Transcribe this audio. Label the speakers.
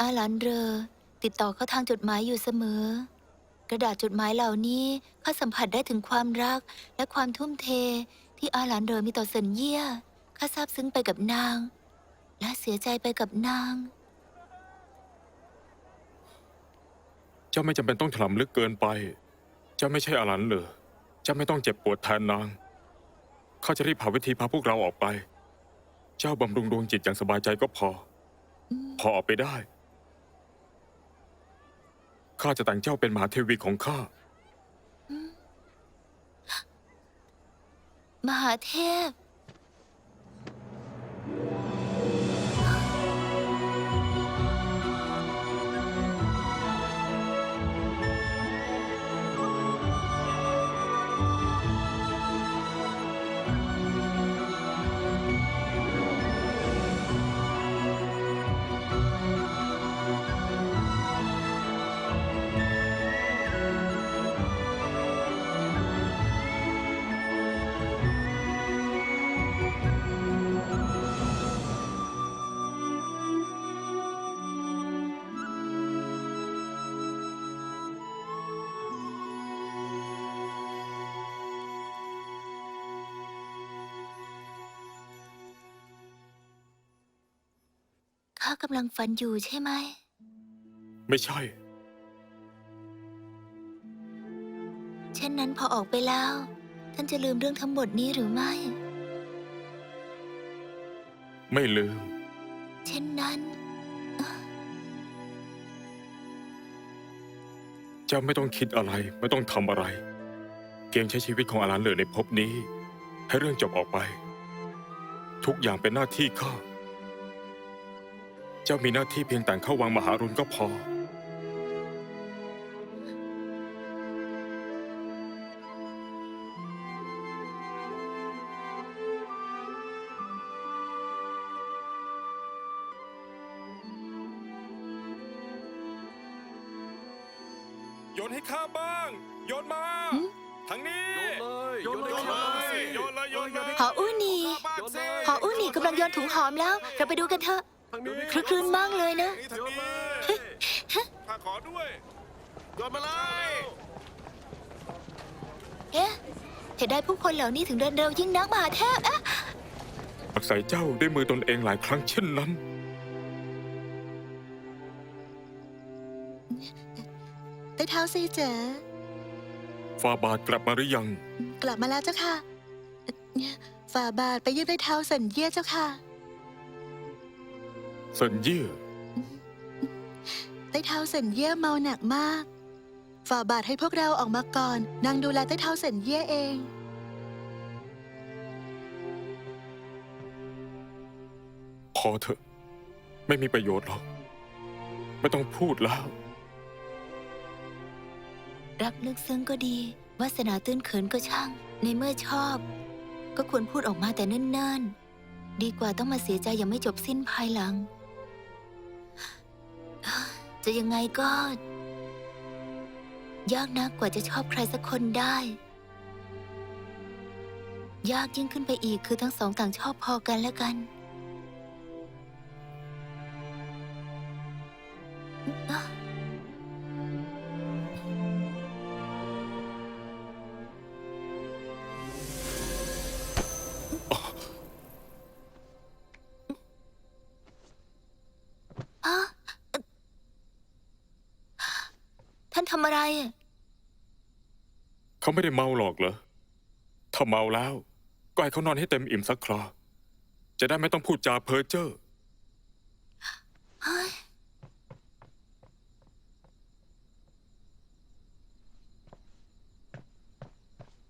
Speaker 1: อาหลานเรอ ติดต่อเขาทางจดหมายอยู่เสมอ กระดาษจดหมายเหล่านี้ข้าสัมผัสได้ถึงความรักและความทุ่มเทที่อาหลานเรอมีต่อเซินเยี่ยข้าซาบซึ้งไปกับนาง และเสียใจไปกับนาง
Speaker 2: เจ้าไม่จำเป็นต้องถลำลึกเกินไป เจ้าไม่ใช่อาหลันเหรอเจ้าไม่ต้องเจ็บปวดแทนนาง ข้าจะรีบหาวิธีพาพวกเราออกไป เจ้าบำรุงดวงจิตอย่างสบายใจก็พอ พอออกไปได้ ข้าจะแต่งเจ้าเป็นมหาเทวีของข้า
Speaker 1: มหาเทพากำลังฝันอยู่ใช่ไหม
Speaker 2: ไม่ใช่
Speaker 1: เช่นนั้นพอออกไปแล้ว ท่านจะลืมเรื่องทั้งหมดนี้หรือไม่
Speaker 2: ไม่ลืม
Speaker 1: เช่นนั้น
Speaker 2: เจ้าไม่ต้องคิดอะไร ไม่ต้องทำอะไรเพียงใช้ชีวิตของอาหลันเหลือในภพนี้ ให้เรื่องจบออกไป ทุกอย่างเป็นหน้าที่ข้า เจ้ามีหน้าที่เพียงแต่งเข้าวังมหารุนก็พอ โยนให้ข้าบ้าง โยนมา
Speaker 1: หืม
Speaker 2: ทางนี้
Speaker 3: โยนเลย
Speaker 2: โยนเลยโยนเลยโยนเลย
Speaker 1: หออู้หนี
Speaker 3: โยนเลย
Speaker 1: หออู้หนีกำลังโยนถุงหอมแล้ว เราไปดูกันเถอะ
Speaker 3: ทางนี้
Speaker 1: คลึกครื้นมากเลยนะ
Speaker 2: ทางนี้ข้าขอด้วย
Speaker 3: โยนมาเลย
Speaker 1: เอ๊ะเหตุใดผู้คนเหล่านี้ถึงเดินเร็วยิ่งนักมหาเทพเอ๊ะ
Speaker 2: ปักใส่เจ้าด้วยมือตนเองหลายครั้งเช่นนั้น
Speaker 4: ใต้เท้าซีเจ๋อ
Speaker 2: ฟาบาทกลับมาหรือยัง
Speaker 4: กลับมาแล้วเจ้าค่ะ ฝ่าบาทไปเยี่ยมใต้เท้าสันเยี่ยเจ้าค่ะ
Speaker 2: เซินเยี่ย
Speaker 4: ใต้เท้าสันเยี่ยเมาหนักมาก ฝ่าบาทให้พวกเราออกมาก่อน นางดูแลใต้เท้าสันเยี่ยเอง
Speaker 2: พอเถอะ ไม่มีประโยชน์หรอก ไม่ต้องพูดแล้ว
Speaker 1: รักลึกซึ้งก็ดีวาสนาตื้นเขินก็ช่าง ในเมื่อชอบ ก็ควรพูดออกมาแต่เนิ่นๆ ดีกว่าต้องมาเสียใจยังไม่จบสิ้นภายหลัง จะยังไงก็ ยากนักกว่าจะชอบใครสักคนได้ ยากยิ่งขึ้นไปอีกคือทั้งสองต่างชอบพอกันแล้วกันฮำอะไร
Speaker 2: เขาไม่ได้เมาหรอกเหรอ ถ้าเมาแล้ว ก็ให้เขานอนให้เต็มอิ่มสักครา จะได้ไม่ต้องพูดจาเพ้อเจ้อ